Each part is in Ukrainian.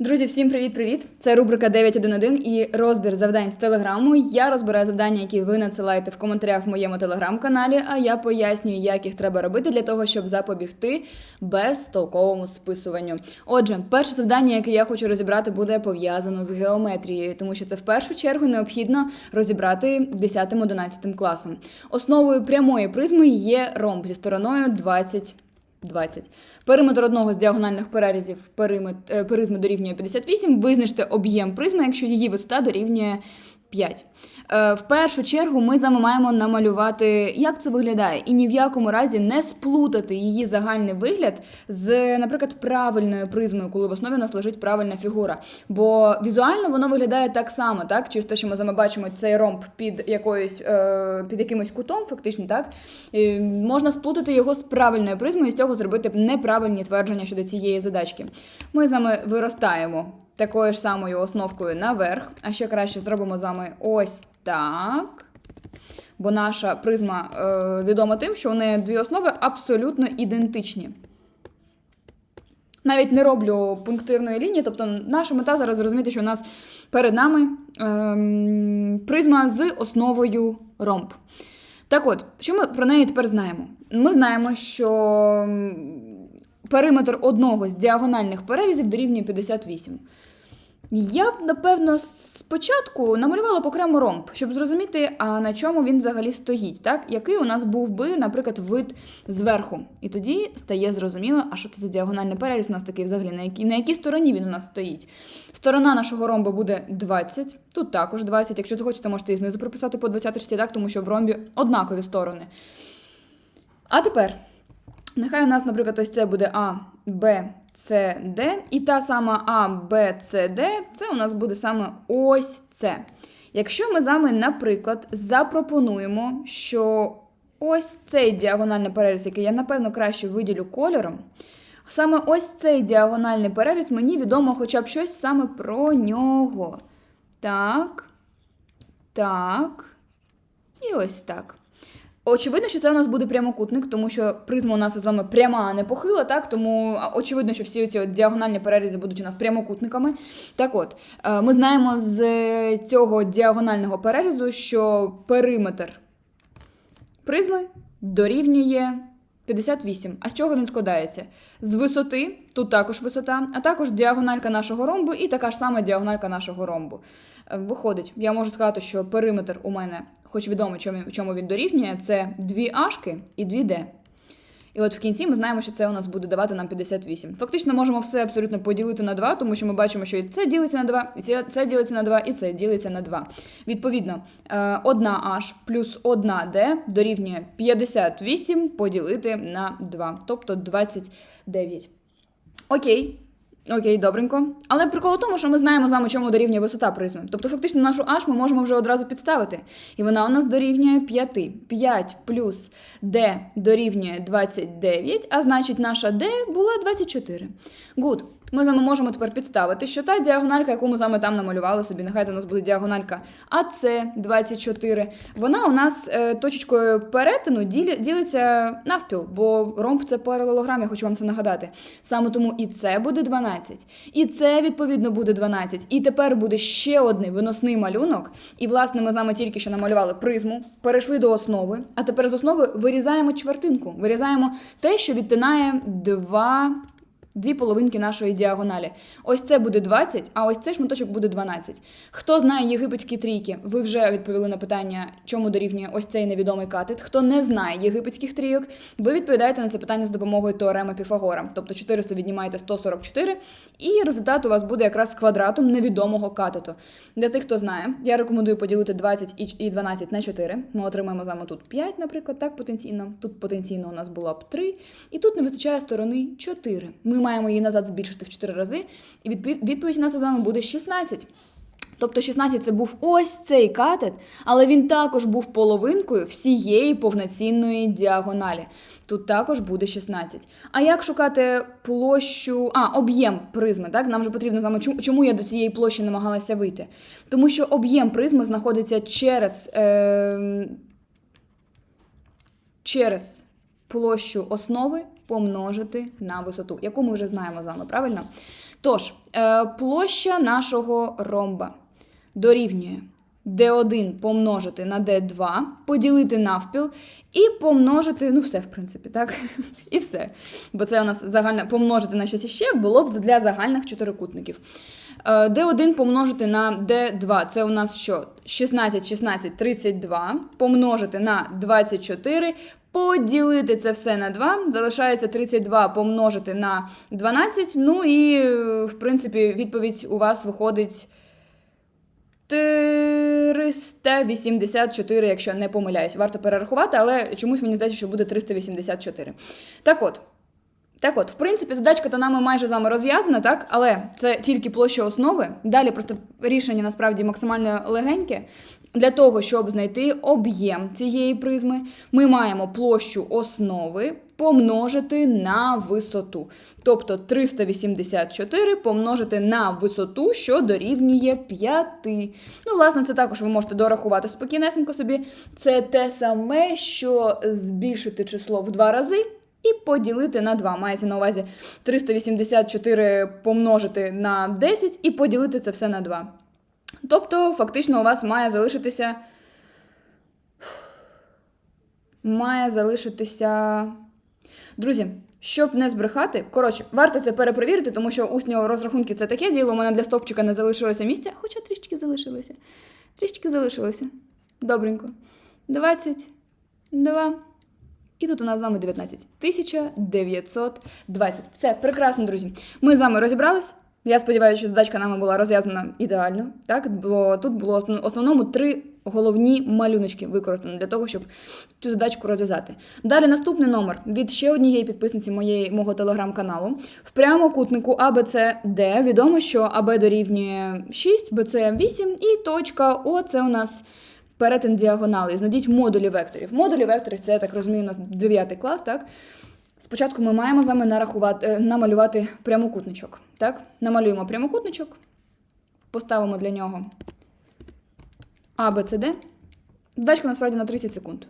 Друзі, всім привіт-привіт! Це рубрика 911 і розбір завдань з телеграму. Я розбираю завдання, які ви надсилаєте в коментарях в моєму телеграм-каналі. А я пояснюю, як їх треба робити для того, щоб запобігти безтолковому списуванню. Отже, перше завдання, яке я хочу розібрати, буде пов'язано з геометрією, тому що це в першу чергу необхідно розібрати 10-11 класом. Основою прямої призми є ромб зі стороною 20 20. Периметр одного з діагональних перерізів перизми е, дорівнює 58. Визначте об'єм призми, якщо її висота дорівнює 5. Е, В першу чергу ми з вами маємо намалювати, як це виглядає, і ні в якому разі не сплутати її загальний вигляд з, наприклад, правильною призмою, коли в основі у нас лежить правильна фігура. Бо візуально воно виглядає так само, так? Через те, що ми з вами бачимо цей ромб під якоюсь е, під якимось кутом, фактично, так? І можна сплутати його з правильною призмою і з цього зробити неправильні твердження щодо цієї задачки. Ми з вами виростаємо такою ж самою основкою наверх, а ще краще зробимо з вами ось так. Бо наша призма е, відома тим, що у неї дві основи абсолютно ідентичні. Навіть не роблю пунктирної лінії, тобто наша мета зараз зрозуміти, що у нас перед нами ем, призма з основою ромб. Так от, що ми про неї тепер знаємо? Ми знаємо, що периметр одного з діагональних перерізів дорівнює 58. Я б, напевно, спочатку намалювала б окремо ромб, щоб зрозуміти, а на чому він взагалі стоїть, так? Який у нас був би, наприклад, вид зверху. І тоді стає зрозуміло, а що це за діагональний переріз у нас такий взагалі, на якій, на якій стороні він у нас стоїть. Сторона нашого ромбу буде 20, тут також 20. Якщо захочете, можете і знизу прописати по 20 так, тому що в ромбі однакові сторони. А тепер, нехай у нас, наприклад, ось це буде А, Б, С, Д, і та сама А, Б, С, Д, це у нас буде саме ось це. Якщо ми з вами, наприклад, запропонуємо, що ось цей діагональний переріз, який я, напевно, краще виділю кольором, саме ось цей діагональний переріз мені відомо хоча б щось саме про нього. Так, так, і ось так. Очевидно, що це у нас буде прямокутник, тому що призма у нас з вами пряма, а не похила, так? Тому очевидно, що всі ці діагональні перерізи будуть у нас прямокутниками. Так от, е, ми знаємо з цього діагонального перерізу, що периметр призми дорівнює 58. А з чого він складається? З висоти, тут також висота, а також діагональка нашого ромбу і така ж сама діагональка нашого ромбу. Е, Виходить, я можу сказати, що периметр у мене, хоч відомо, чому, він дорівнює, це дві ашки і дві Д. І от в кінці ми знаємо, що це у нас буде давати нам 58. Фактично можемо все абсолютно поділити на 2, тому що ми бачимо, що і це ділиться на 2, і це, ділиться на 2, і це ділиться на 2. Відповідно, е, одна H плюс одна D дорівнює 58 поділити на 2, тобто 29. Окей. Окей, добренько. Але прикол у тому, що ми знаємо з вами, чому дорівнює висота призми. Тобто, фактично, нашу H ми можемо вже одразу підставити. І вона у нас дорівнює 5. 5 плюс D дорівнює 29, а значить, наша D була 24. Good. Ми з вами можемо тепер підставити, що та діагональка, яку ми з вами там намалювали собі, нехай це у нас буде діагональка АС 24, вона у нас е, точечкою перетину ділиться навпіл, бо ромб це паралелограм, я хочу вам це нагадати. Саме тому і це буде 12, і це, відповідно, буде 12. І тепер буде ще один виносний малюнок. І, власне, ми з вами тільки що намалювали призму, перейшли до основи, а тепер з основи вирізаємо чвертинку, вирізаємо те, що відтинає два. Дві половинки нашої діагоналі. Ось це буде 20, а ось цей шматочок буде 12. Хто знає єгипетські трійки? Ви вже відповіли на питання, чому дорівнює ось цей невідомий катет. Хто не знає єгипетських трійок, ви відповідаєте на це питання з допомогою теореми Піфагора. Тобто 400 віднімаєте 144, і результат у вас буде якраз квадратом невідомого катету. Для тих, хто знає, я рекомендую поділити 20 і- і 12 на 4. Ми отримаємо з вами тут 5, наприклад, так потенційно. Тут потенційно у нас було б 3. І тут не вистачає сторони 4. Ми маємо її назад збільшити в 4 рази, і відповідь у нас з вами буде 16. Тобто 16 це був ось цей катет, але він також був половинкою всієї повноцінної діагоналі. Тут також буде 16. А як шукати площу, а, об'єм призми, так? Нам же потрібно з вами, чому я до цієї площі намагалася вийти? Тому що об'єм призми знаходиться через, е, через площу основи помножити на висоту, яку ми вже знаємо з вами, правильно? Тож, е, площа нашого ромба дорівнює d1 помножити на d2, поділити навпіл і помножити, ну все, в принципі, так? І все. Бо це у нас загальне помножити на щось іще було б для загальних чотирикутників. Е, d1 помножити на d2, це у нас що? 16, 16, 32, помножити на 24, поділити це все на 2, залишається 32 помножити на 12, ну і, в принципі, відповідь у вас виходить 384, якщо не помиляюсь. Варто перерахувати, але чомусь мені здається, що буде 384. Так от. Так от, в принципі, задачка то нами майже з вами розв'язана, так? Але це тільки площа основи. Далі просто рішення насправді максимально легеньке. Для того, щоб знайти об'єм цієї призми, ми маємо площу основи помножити на висоту. Тобто 384 помножити на висоту, що дорівнює 5. Ну, власне, це також ви можете дорахувати спокійнесенько собі. Це те саме, що збільшити число в два рази. І поділити на 2. Мається на увазі 384 помножити на 10 і поділити це все на 2. Тобто, фактично, у вас має залишитися. Має залишитися. Друзі, щоб не збрехати, коротше, варто це перепровірити, тому що усні розрахунки це таке діло. У мене для стовпчика не залишилося місця, хоча трішки залишилося. Трішки залишилося. Добренько. 22. І тут у нас з вами 19. 1920. Все, прекрасно, друзі. Ми з вами розібрались. Я сподіваюся, що задачка нами була розв'язана ідеально, так? Бо тут було в основному три головні малюночки використано для того, щоб цю задачку розв'язати. Далі наступний номер від ще однієї підписниці моєї, мого телеграм-каналу. В прямокутнику ABCD відомо, що АБ дорівнює 6, БЦ 8 і точка О це у нас перетин діагонали. Знайдіть модулі векторів. Модулі векторів це, я так розумію, у нас 9 клас, так? Спочатку ми маємо з вами нарахувати, е, намалювати прямокутничок. Так? Намалюємо прямокутничок, поставимо для нього А, Б, С, Д. Задачка насправді на 30 секунд.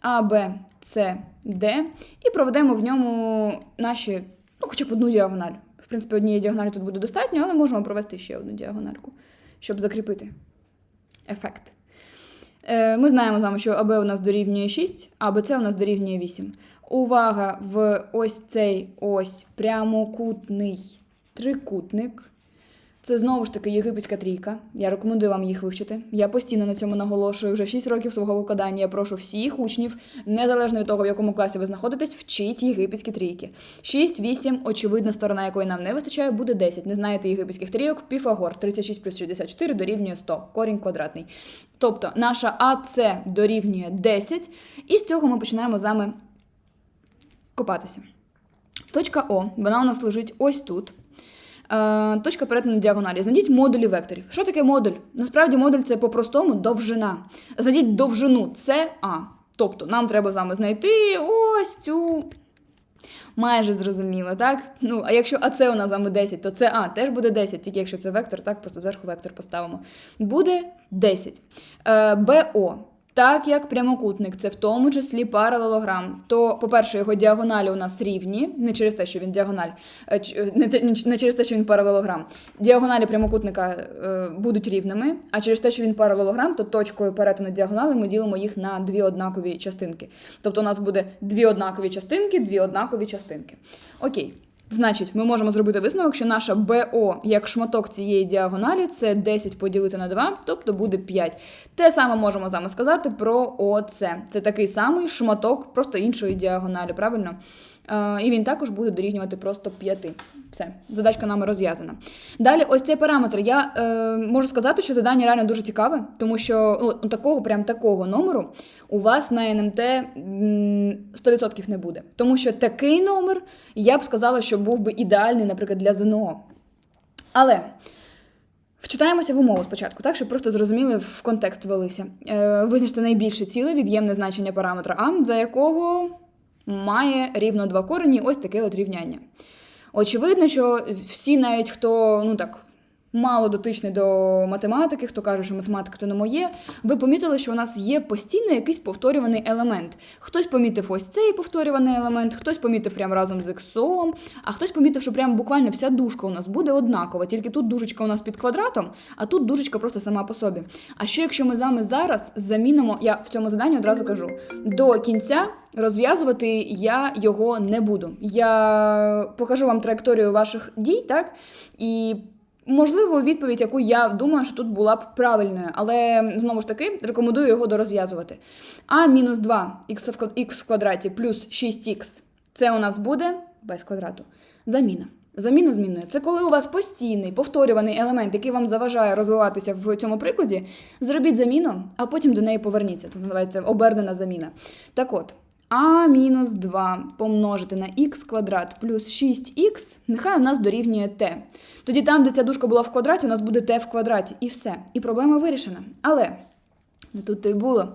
А, Б, С, Д. І проведемо в ньому наші, ну, хоча б одну діагональ. В принципі, однієї діагоналі тут буде достатньо, але можемо провести ще одну діагональку, щоб закріпити ефект. Е, Ми знаємо з вами, що АБ у нас дорівнює 6, а БЦ у нас дорівнює 8. Увага в ось цей ось прямокутний трикутник. Це знову ж таки єгипетська трійка. Я рекомендую вам їх вивчити. Я постійно на цьому наголошую вже 6 років свого викладання. Я прошу всіх учнів, незалежно від того, в якому класі ви знаходитесь, вчіть єгипетські трійки. 6, 8, очевидна сторона, якої нам не вистачає, буде 10. Не знаєте єгипетських трійок, Піфагор 36 плюс 64 дорівнює 100, корінь квадратний. Тобто наша АЦ дорівнює 10, і з цього ми починаємо з вами копатися. Точка О, вона у нас лежить ось тут. Е, точка перетину діагоналі. Знайдіть модулі векторів. Що таке модуль? Насправді модуль це по-простому довжина. Знайдіть довжину СА. Тобто нам треба з вами знайти ось цю. Майже зрозуміло, так? Ну, а якщо АЦ у нас з вами 10, то СА теж буде 10, тільки якщо це вектор, так, просто зверху вектор поставимо. Буде 10. Е, БО. Так як прямокутник це в тому числі паралелограм, то, по-перше, його діагоналі у нас рівні, не через те, що він діагональ, е, не, через те, що він паралелограм. Діагоналі прямокутника е, будуть рівними, а через те, що він паралелограм, то точкою перетину діагонали ми ділимо їх на дві однакові частинки. Тобто у нас буде дві однакові частинки, дві однакові частинки. Окей. Значить, ми можемо зробити висновок, що наша БО як шматок цієї діагоналі це 10 поділити на 2, тобто буде 5. Те саме можемо вами сказати про ОЦ. Це такий самий шматок, просто іншої діагоналі, правильно? Е, і він також буде дорівнювати просто 5. Все, задачка нами розв'язана. Далі, ось цей параметр. Я е, можу сказати, що завдання реально дуже цікаве, тому що ну, такого, прям такого номеру у вас на НМТ 100% не буде. Тому що такий номер, я б сказала, що був би ідеальний, наприклад, для ЗНО. Але вчитаємося в умову спочатку, так, щоб просто зрозуміли в контекст велися. Е, визначте найбільше ціле від'ємне значення параметра А, за якого має рівно два корені, ось таке от рівняння. Очевидно, що всі, навіть хто ну так мало дотичний до математики, хто каже, що математика то не моє, ви помітили, що у нас є постійно якийсь повторюваний елемент. Хтось помітив ось цей повторюваний елемент, хтось помітив прямо разом з іксом, а хтось помітив, що прямо буквально вся дужка у нас буде однакова, тільки тут дужечка у нас під квадратом, а тут дужечка просто сама по собі. А що якщо ми з вами зараз замінимо, я в цьому заданні одразу кажу, до кінця розв'язувати я його не буду. Я покажу вам траєкторію ваших дій, так? І можливо відповідь, яку я думаю, що тут була б правильною, але знову ж таки рекомендую його дорозв'язувати. А мінус 2 х в квадраті плюс 6х це у нас буде без квадрату. Заміна. Заміна зміною. Це коли у вас постійний повторюваний елемент, який вам заважає розвиватися в цьому прикладі. Зробіть заміну, а потім до неї поверніться. Це називається обернена заміна. Так от, а мінус 2 помножити на х квадрат плюс 6х, нехай у нас дорівнює t. Тоді там, де ця дужка була в квадраті, у нас буде t в квадраті. І все. І проблема вирішена. Але не тут то й було.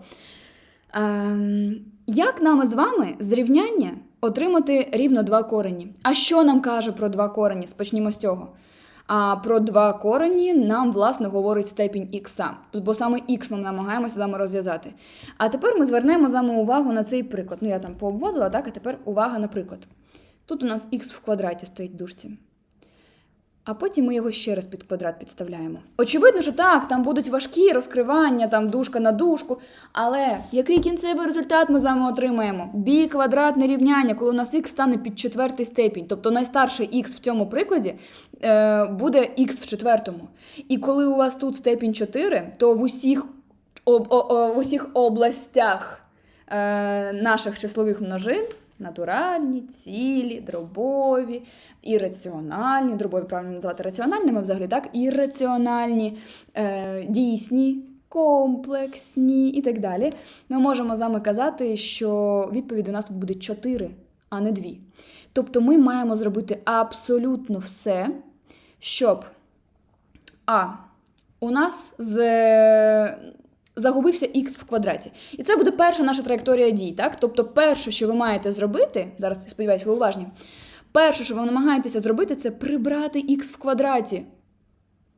Ем, як нам з вами з рівняння отримати рівно два корені? А що нам каже про два корені? Спочнімо з цього. А про два корені нам, власне, говорить степінь х, бо саме х ми намагаємося з вами розв'язати. А тепер ми звернемо з вами увагу на цей приклад. Ну, я там пообводила, так, а тепер увага на приклад. Тут у нас х в квадраті стоїть в дужці. А потім ми його ще раз під квадрат підставляємо. Очевидно, що так, там будуть важкі розкривання, там дужка на дужку. Але який кінцевий результат ми з вами отримаємо? Бі квадратне рівняння, коли у нас х стане під четвертий степінь. Тобто найстарший х в цьому прикладі е, буде х в четвертому. І коли у вас тут степінь 4, то в усіх, об, о, о, в усіх областях е, наших числових множин натуральні, цілі, дробові, ірраціональні, дробові правильно називати раціональними взагалі, так, ірраціональні, е, дійсні, комплексні і так далі. Ми можемо з вами казати, що відповідь у нас тут буде 4, а не 2. Тобто ми маємо зробити абсолютно все, щоб а. У нас з загубився х в квадраті. І це буде перша наша траєкторія дій. Так? Тобто, перше, що ви маєте зробити, зараз сподіваюся, ви уважні. Перше, що ви намагаєтеся зробити, це прибрати х в квадраті.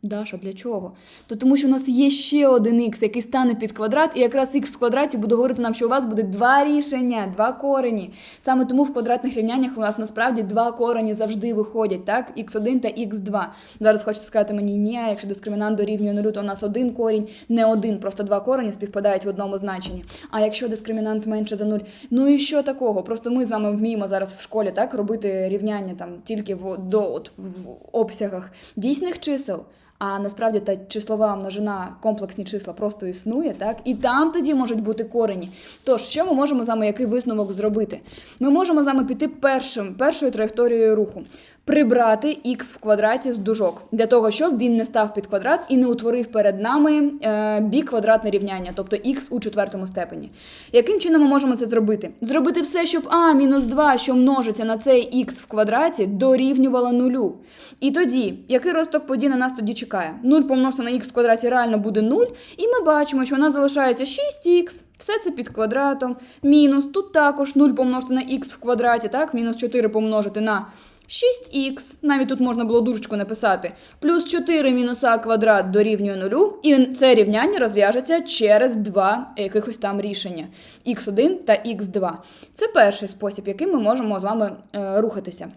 Даша, для чого? То тому що у нас є ще один х, який стане під квадрат, і якраз х в квадраті буде говорити нам, що у вас буде два рішення, два корені. Саме тому в квадратних рівняннях у нас насправді два корені завжди виходять, так? х1 та х2. Зараз хочете сказати мені, ні, якщо дискримінант дорівнює нулю, то у нас один корінь, не один, просто два корені співпадають в одному значенні. А якщо дискримінант менше за нуль, ну і що такого? Просто ми з вами вміємо зараз в школі так робити рівняння там тільки в, до, от, в обсягах дійсних чисел. А насправді та числова множина комплексні числа просто існує, так? І там тоді можуть бути корені. Тож, що ми можемо з вами який висновок зробити? Ми можемо з вами піти першим, першою траєкторією руху. Прибрати х в квадраті з дужок для того, щоб він не став під квадрат і не утворив перед нами е, біквадратне рівняння, тобто х у четвертому степені. Яким чином ми можемо це зробити? Зробити все, щоб а мінус 2, що множиться на цей х в квадраті, дорівнювало нулю. І тоді, який розток подій на нас тоді чекає? 0 помножити на х в квадраті реально буде 0, і ми бачимо, що у нас залишається 6х, все це під квадратом, мінус, тут також 0 помножити на х в квадраті, так, мінус 4 помножити на 6х, навіть тут можна було дужечку написати, плюс 4 мінус а квадрат дорівнює нулю, і це рівняння розв'яжеться через два якихось там рішення х1 та х2. Це перший спосіб, яким ми можемо з вами е, рухатися.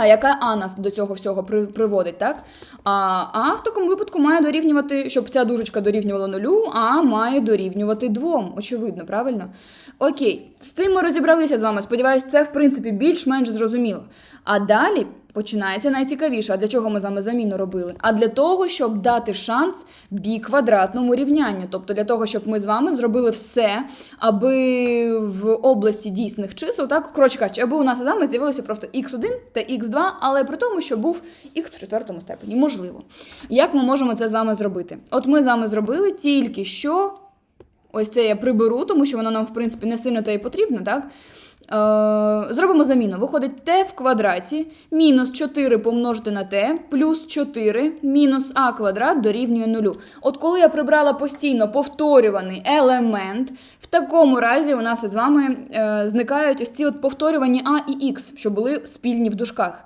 А яка А нас до цього всього приводить, так? А, а в такому випадку має дорівнювати, щоб ця дужечка дорівнювала нулю, а має дорівнювати двом. Очевидно, правильно? Окей, з цим ми розібралися з вами. Сподіваюсь, це в принципі більш-менш зрозуміло. А далі починається найцікавіше. А для чого ми з вами заміну робили? А для того, щоб дати шанс біквадратному рівнянню. Тобто для того, щоб ми з вами зробили все, аби в області дійсних чисел, так, коротше кажучи, аби у нас з вами з'явилося просто x1 та x2, але при тому, що був x в четвертому степені. Можливо. Як ми можемо це з вами зробити? От ми з вами зробили тільки що. Ось це я приберу, тому що воно нам, в принципі, не сильно то і потрібно, так? Е, зробимо заміну. Виходить t в квадраті мінус 4 помножити на t плюс 4 мінус а квадрат дорівнює нулю. От коли я прибрала постійно повторюваний елемент, в такому разі у нас із вами е, зникають ось ці от повторювані а і х, що були спільні в дужках.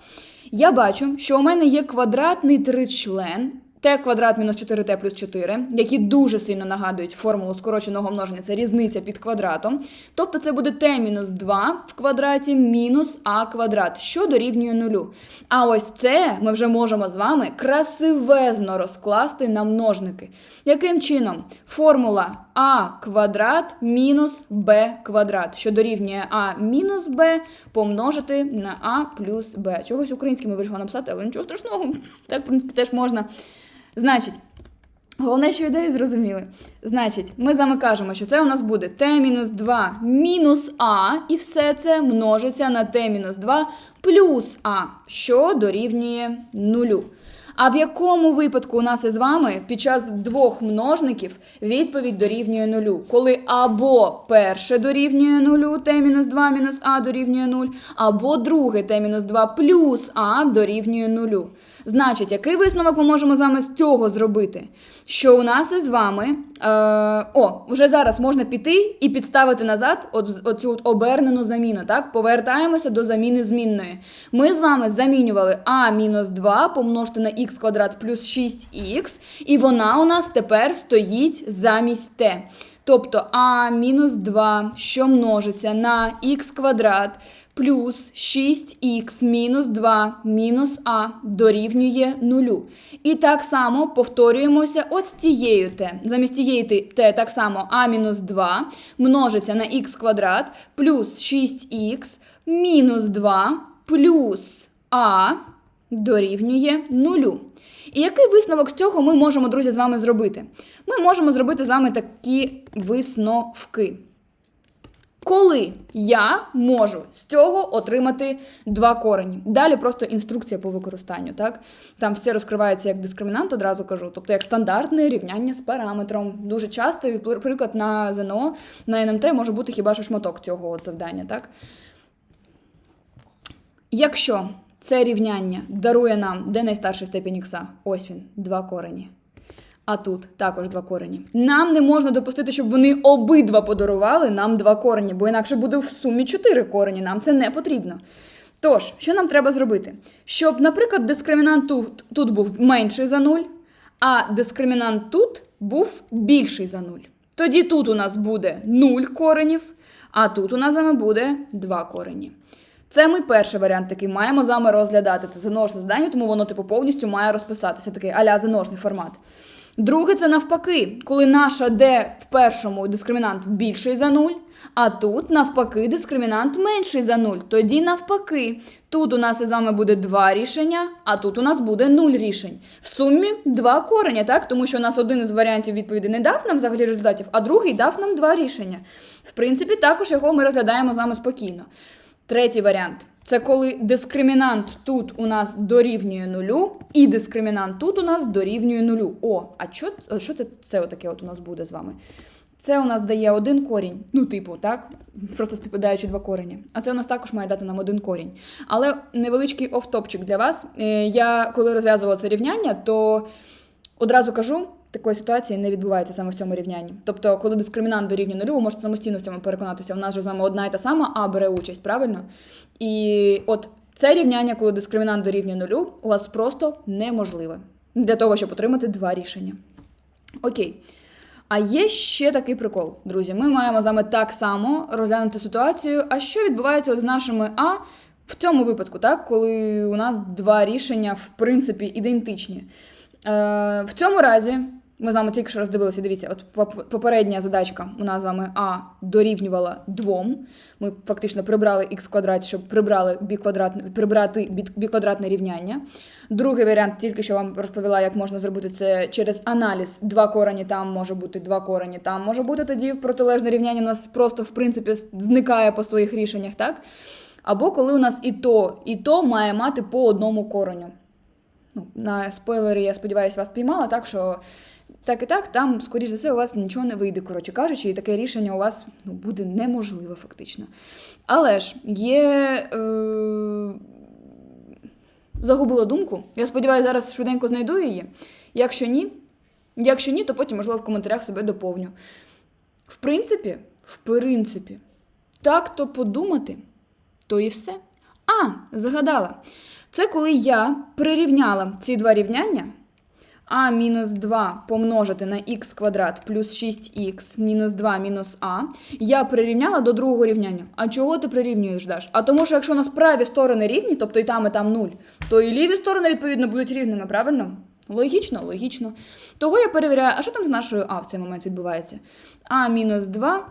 Я бачу, що у мене є квадратний тричлен. T квадрат мінус 4t плюс 4, які дуже сильно нагадують формулу скороченого множення, це різниця під квадратом. Тобто це буде t мінус 2 в квадраті мінус а квадрат, що дорівнює нулю. А ось це ми вже можемо з вами красивезно розкласти на множники. Яким чином? Формула а квадрат мінус b квадрат, що дорівнює а мінус b помножити на а плюс b. Чогось українськими вирішила написати, але нічого страшного. Так, в принципі, теж можна. Значить, головне, що ідеї зрозуміли. Значить, ми з вами кажемо, що це у нас буде t-2 мінус а, і все це множиться на t-2 плюс а, що дорівнює нулю. А в якому випадку у нас із вами під час двох множників відповідь дорівнює нулю? Коли або перше дорівнює нулю, t-2 мінус а дорівнює 0, або друге t-2 плюс а дорівнює нулю. Значить, який висновок ми можемо з вами з цього зробити? Що у нас із вами. Е, о, вже зараз можна піти і підставити назад оцю от обернену заміну. Так? Повертаємося до заміни змінної. Ми з вами замінювали а мінус 2 помножити на х квадрат плюс 6х, і вона у нас тепер стоїть замість t. Тобто а мінус 2, що множиться на х квадрат плюс 6х мінус 2 мінус а дорівнює нулю. І так само повторюємося от з тією t. Замість тієї t так само а мінус 2 множиться на х квадрат плюс 6х мінус 2 плюс а дорівнює нулю. І який висновок з цього ми можемо, друзі, з вами зробити? Ми можемо зробити з вами такі висновки. Коли я можу з цього отримати два корені. Далі просто інструкція по використанню. так? Там все розкривається як дискримінант, одразу кажу, тобто як стандартне рівняння з параметром. Дуже часто, і, приклад, на ЗНО, на НМТ може бути хіба що шматок цього от завдання. так? Якщо це рівняння дарує нам, де найстарший степінь ікса? Ось він, два корені. А тут також два корені. Нам не можна допустити, щоб вони обидва подарували нам два корені, бо інакше буде в сумі чотири корені. Нам це не потрібно. Тож, що нам треба зробити? Щоб, наприклад, дискримінант тут, тут був менший за 0, а дискримінант тут був більший за 0. Тоді тут у нас буде 0 коренів, а тут у нас з вами буде 2 корені. Це ми перший варіант такий маємо з вами розглядати. Це заножне завдання, тому воно типу повністю має розписатися. Такий аля заножний формат. Друге, це навпаки, коли наша D в першому дискримінант більший за 0, а тут навпаки дискримінант менший за 0. Тоді навпаки, тут у нас із вами буде два рішення, а тут у нас буде 0 рішень. В сумі два корення, так? Тому що у нас один із варіантів відповіді не дав нам взагалі результатів, а другий дав нам два рішення. В принципі, також його ми розглядаємо з вами спокійно. Третій варіант це коли дискримінант тут у нас дорівнює нулю, і дискримінант тут у нас дорівнює нулю. О, а що, що це це отаке от у нас буде з вами? Це у нас дає один корінь, ну, типу, так? Просто співпадаючи два корені. А це у нас також має дати нам один корінь. Але невеличкий офтопчик для вас. Е, Я коли розв'язувала це рівняння, то одразу кажу. Такої ситуації не відбувається саме в цьому рівнянні. Тобто, коли дискримінант дорівнює нулю, ви можете самостійно в цьому переконатися. У нас же з вами одна і та сама А бере участь, правильно? І от це рівняння, коли дискримінант дорівнює нулю, у вас просто неможливе для того, щоб отримати два рішення. Окей. А є ще такий прикол, друзі. Ми маємо з вами так само розглянути ситуацію. А що відбувається от з нашими А в цьому випадку, так, коли у нас два рішення, в принципі, ідентичні? Е, В цьому разі ми з вами тільки що роздивилися, дивіться, от попередня задачка у нас з вами А дорівнювала 2. Ми фактично прибрали х квадрат, щоб прибрали бі квадрат, прибрати бі квадратне рівняння. Другий варіант, тільки що вам розповіла, як можна зробити це через аналіз. Два корені там може бути, два корені там може бути. Тоді протилежне рівняння у нас просто, в принципі, зникає по своїх рішеннях, так? Або коли у нас і то, і то має мати по одному кореню. Ну, На спойлері, я сподіваюся, вас піймала, так що так і так, там, скоріш за все, у вас нічого не вийде, коротше кажучи, і таке рішення у вас ну, буде неможливе, фактично. Але ж є. Е... Загубила думку. Я сподіваюся, зараз швиденько знайду її. Якщо ні, якщо ні, то потім, можливо, в коментарях себе доповню. В принципі, в принципі, так то подумати, то і все. А, загадала. Це коли я прирівняла ці два рівняння а мінус 2 помножити на х квадрат плюс 6х мінус 2 мінус а, я прирівняла до другого рівняння. А чого ти прирівнюєш, Даш? А тому що якщо у нас праві сторони рівні, тобто і там, і там 0, то і ліві сторони, відповідно, будуть рівними, правильно? Логічно, логічно. Того я перевіряю, а що там з нашою а в цей момент відбувається? а мінус 2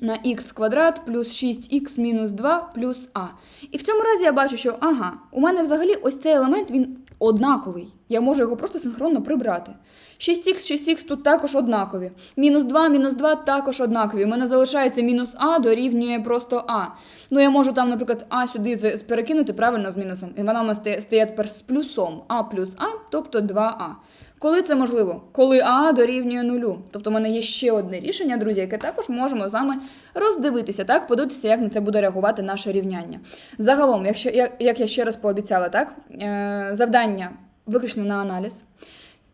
на х квадрат плюс 6х мінус 2 плюс а. І в цьому разі я бачу, що ага, у мене взагалі ось цей елемент він однаковий. Я можу його просто синхронно прибрати. 6х, 6х тут також однакові. Мінус 2, мінус 2 також однакові. У мене залишається мінус а дорівнює просто а. Ну я можу там, наприклад, а сюди перекинути правильно з мінусом. І вона у мене стає, тепер з плюсом а плюс а, тобто 2а. Коли це можливо? Коли а дорівнює нулю. Тобто, в мене є ще одне рішення, друзі, яке також можемо з вами роздивитися, так, подивитися, як на це буде реагувати наше рівняння. Загалом, якщо як, я ще раз пообіцяла, так е, завдання виключно на аналіз.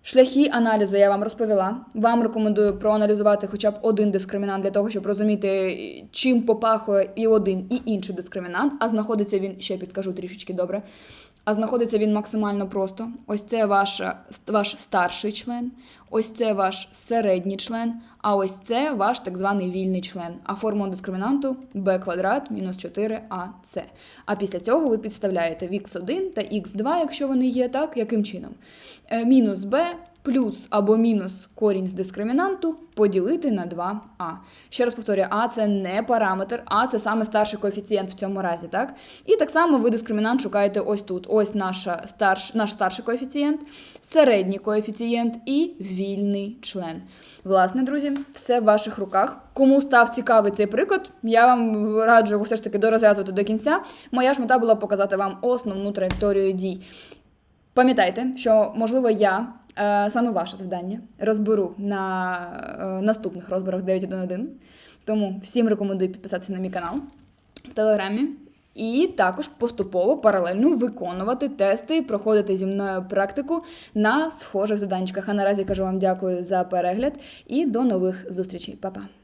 Шляхи аналізу я вам розповіла. Вам рекомендую проаналізувати хоча б один дискримінант для того, щоб розуміти, чим попахує і один, і інший дискримінант. А знаходиться він, ще підкажу трішечки добре. А знаходиться він максимально просто. Ось це ваша, ваш старший член, ось це ваш середній член, а ось це ваш так званий вільний член. А формула дискримінанту b квадрат мінус 4ac. А після цього ви підставляєте в x1 та x2, якщо вони є, так, яким чином? Е, Мінус b плюс або мінус корінь з дискримінанту поділити на 2а. Ще раз повторюю, а це не параметр, а це саме старший коефіцієнт в цьому разі, так? І так само ви дискримінант шукаєте ось тут. Ось наша старш, наш старший коефіцієнт, середній коефіцієнт і вільний член. Власне, друзі, все в ваших руках. Кому став цікавий цей приклад, я вам раджу все ж таки дорозв'язувати до кінця. Моя ж мета була показати вам основну траєкторію дій. Пам'ятайте, що можливо я саме ваше завдання розберу на е, наступних розборах 9.1.1. Тому всім рекомендую підписатися на мій канал в Телеграмі. І також поступово паралельно виконувати тести проходити зі мною практику на схожих заданчиках. А наразі кажу вам дякую за перегляд і до нових зустрічей. Па-па!